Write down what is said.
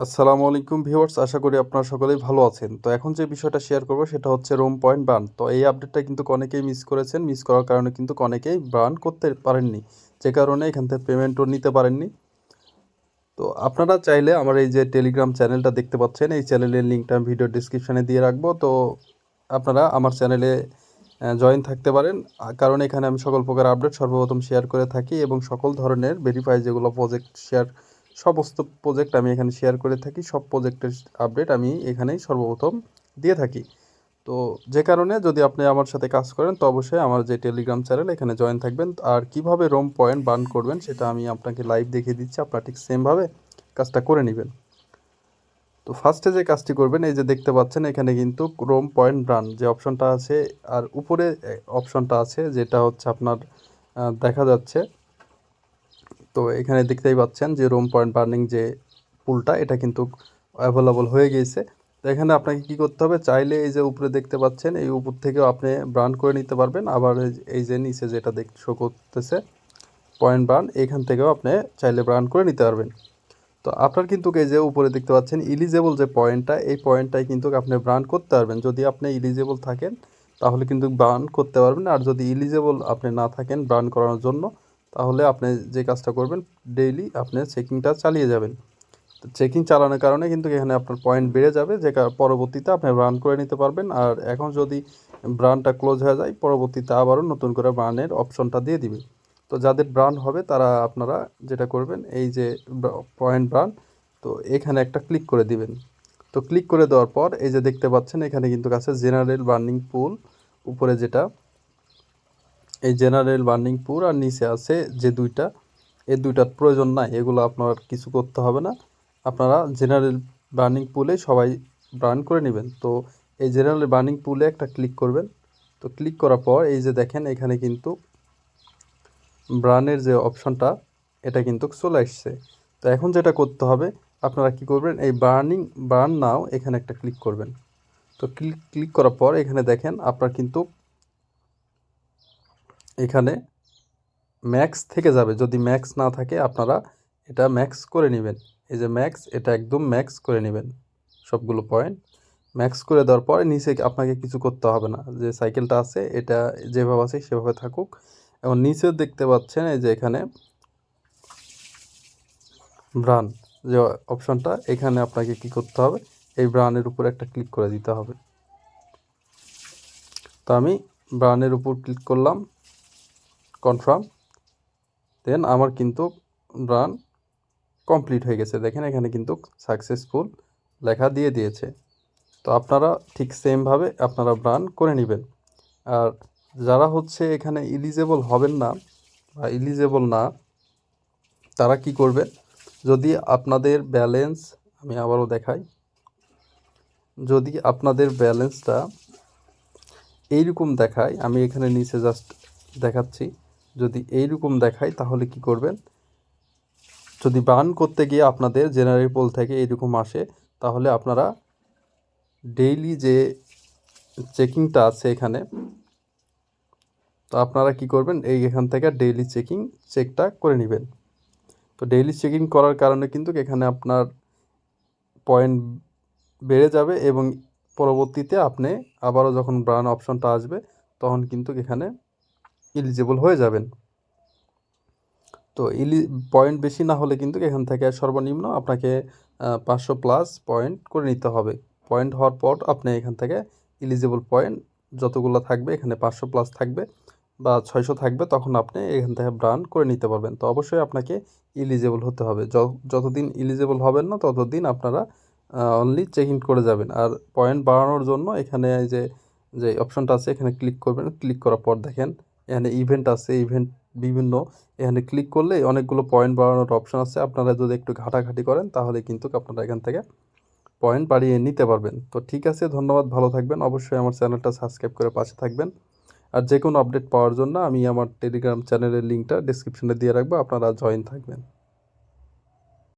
আসসালামু আলাইকুম ভিউয়ার্স, আশা করি আপনারা সকলেই ভালো আছেন। তো এখন যে বিষয়টা শেয়ার করব সেটা হচ্ছে রোম পয়েন্ট বার্ন তো এই আপডেটটা কিন্তু অনেকেই মিস করেছেন। মিস করার কারণে কিন্তু অনেকেই বার্ন করতে পারেননি। যে কারণে এখান থেকে পেমেন্টও নিতে পারেননি। তো আপনারা চাইলে আমার এই যে টেলিগ্রাম চ্যানেলটা দেখতে পাচ্ছেন, এই চ্যানেলের লিঙ্কটা আমি ভিডিও ডিসক্রিপশানে দিয়ে রাখব। তো আপনারা আমার চ্যানেলে জয়েন থাকতে পারেন। কারণ এখানে আমি সকল প্রকার আপডেট সর্বপ্রথম শেয়ার করে থাকি এবং সকল ধরনের ভেরিফাই যেগুলো প্রজেক্ট শেয়ার সমস্ত প্রজেক্ট আমি এখানে শেয়ার করে থাকি, সব প্রজেক্টের আপডেট আমি এখানেই সর্বপ্রথম দিয়ে থাকি। তো যে কারণে যদি আপনি আমার সাথে কাজ করেন, তো অবশ্যই আমার যে টেলিগ্রাম চ্যানেল এখানে জয়েন থাকবেন। আর কীভাবে রোম পয়েন্ট বার্ন করবেন, সেটা আমি আপনাকে লাইভ দেখিয়ে দিচ্ছি। আপনারা ঠিক সেমভাবে কাজটা করে নেবেন। তো ফার্স্টে যে কাজটি করবেন, এই যে দেখতে পাচ্ছেন, এখানে কিন্তু রোম পয়েন্ট রান যে অপশনটা আছে, আর উপরে অপশনটা আছে, যেটা হচ্ছে আপনার দেখা যাচ্ছে তো এখানে দেখতেই পাচ্ছেন যে রোম পয়েন্ট বার্নিং যে পুলটা, এটা কিন্তু অ্যাভেলেবল হয়ে গিয়েছে তো এখানে আপনাকে কি করতে হবে? চাইলে এই যে উপরে দেখতে পাচ্ছেন, এই উপর থেকেও আপনি ব্রান করে নিতে পারবেন। আবার এই যে- নিচে যেটা দেখ শো করতেছে পয়েন্ট বার্ন এখান থেকেও আপনি চাইলে ব্রান করে নিতে পারবেন। তো আপনার কিন্তু এই যে উপরে দেখতে পাচ্ছেন ইলিজেবল যে পয়েন্টটা এই পয়েন্টটাই কিন্তু আপনি ব্রান করতে পারবেন। যদি আপনি ইলিজেবল থাকেন, তাহলে কিন্তু ব্রান করতে পারবেন। আর যদি ইলিজেবল আপনি না থাকেন ব্রান করানোর জন্য তাহলে আপনি যে কাজটা করবেন ডেইলি আপনি চেকিংটা চালিয়ে যাবেন। তো চেকিং চালানোর কারণে কিন্তু এখানে আপনার পয়েন্ট বেড়ে যাবে, যে পরবর্তীতে আপনি ব্রান করে নিতে পারবেন। আর এখন যদি ব্রানটা ক্লোজ হয়ে যায়, পরবর্তীতে আবারও নতুন করে ব্রানের অপশনটা দিয়ে দিবে। তো যাদের ব্রান হবে, তারা আপনারা যেটা করবেন, এই যে পয়েন্ট ব্রান তো এখানে একটা ক্লিক করে দিবেন। তো ক্লিক করে দেওয়ার পর, এই যে দেখতে পাচ্ছেন, এখানে কিন্তু কাছে জেনারেল বার্নিং পুল উপরে যেটা এই জেনারেল বার্নিং পুল আর নিচে আছে যে দুইটা এই দুইটার প্রয়োজন নাই, এগুলো আপনার কিছু করতে হবে না। আপনারা জেনারেল বার্নিং পুলে সবাই বার্ন করে নেবেন। তো এই জেনারেল বার্নিং পুলে একটা ক্লিক করবেন। তো ক্লিক করার পর এই যে দেখেন, এখানে কিন্তু ব্রানের যে অপশনটা এটা কিন্তু চলে আসছে। তো এখন যেটা করতে হবে, আপনারা কি করবেন, এই বার্নিং বার্ন নাও এখানে একটা ক্লিক করবেন। তো ক্লিক ক্লিক করার পর এখানে দেখেন, আপনার কিন্তু এখানে ম্যাক্স থেকে যাবে। যদি ম্যাক্স না থাকে, আপনারা এটা ম্যাক্স করে নেবেন। এই যে ম্যাক্স এটা একদম ম্যাক্স করে নেবেন সবগুলো পয়েন্ট ম্যাক্স করে দেওয়ার পরে নিচে আপনাকে কিছু করতে হবে না। যে সাইকেলটা আছে, এটা যেভাবে আছে, সেভাবে থাকুক। এবং নিচে দেখতে পাচ্ছেন, এই যে এখানে ব্রান যে অপশনটা এখানে আপনাকে কি করতে হবে? এই ব্রানের উপর একটা ক্লিক করে দিতে হবে। তো আমি ব্রানের উপর ক্লিক করলাম। কনফার্ম দেন আমার কিন্তু রান কমপ্লিট হয়ে গেছে। দেখেন এখানে কিন্তু সাকসেসফুল লেখা দিয়ে দিয়েছে। তো আপনারা ঠিক সেমভাবে আপনারা রান করে নেবেন। আর যারা হচ্ছে এখানে ইলিজেবল হবেন না বা ইলিজেবল না, তারা কি করবে যদি আপনাদের ব্যালেন্স আমি আবারও দেখাই, যদি আপনাদের ব্যালেন্সটা এইরকম দেখায়, আমি এখানে নিচে জাস্ট দেখাচ্ছি। যদি এইরকম দেখায় তাহলে কি করবেন? যদি বার্ন করতে গিয়ে আপনাদের জেনারেল পোল থেকে এইরকম আসে, তাহলে আপনারা ডেইলি যে চেকিংটা আছে এখানে, তো আপনারা কি করবেন? এই এখান থেকে ডেইলি চেকিং চেকটা করে নেবেন। তো ডেইলি চেকিং করার কারণে কিন্তু এখানে আপনার পয়েন্ট বেড়ে যাবে এবং পরবর্তীতে আপনি আবারও যখন ব্রান অপশনটা আসবে, তখন কিন্তু এখানে এলিজিবল হয়ে যাবেন। তো ইলি পয়েন্ট বেশি না হলে কিন্তু এখান থেকে সর্বনিম্ন আপনাকে পাঁচশো প্লাস পয়েন্ট করে নিতে হবে। পয়েন্ট হওয়ার পর আপনি এখান থেকে ইলিজিবল পয়েন্ট যতগুলো থাকবে, এখানে পাঁচশো প্লাস থাকবে বা ছয়শো থাকবে, তখন আপনি এখান থেকে ব্রান করে নিতে পারবেন। তো অবশ্যই আপনাকে ইলিজিবল হতে হবে। যতদিন ইলিজিবল হবেন না, ততদিন আপনারা অনলি চেক ইন করে যাবেন। আর পয়েন্ট বাড়ানোর জন্য এখানে যে যে অপশনটা আছে, এখানে ক্লিক করবেন। ক্লিক করার পর দেখেন এখানে ইভেন্ট আছে ইভেন্ট বিভিন্ন। এখানে ক্লিক করলে অনেকগুলো পয়েন্ট বাড়ানোর অপশন আছে। আপনারা যদি একটু ঘাটাঘাটি করেন, তাহলে কিন্তু আপনারা এখান থেকে পয়েন্ট বাড়িয়ে নিতে পারবেন। তো ঠিক আছে, ধন্যবাদ, ভালো থাকবেন। অবশ্যই আমার চ্যানেলটা সাবস্ক্রাইব করে পাশে থাকবেন। আর যে কোনো আপডেট পাওয়ার জন্য আমি আমার টেলিগ্রাম চ্যানেলের লিঙ্কটা ডিসক্রিপশনে দিয়ে রাখব। আপনারা জয়েন থাকবেন।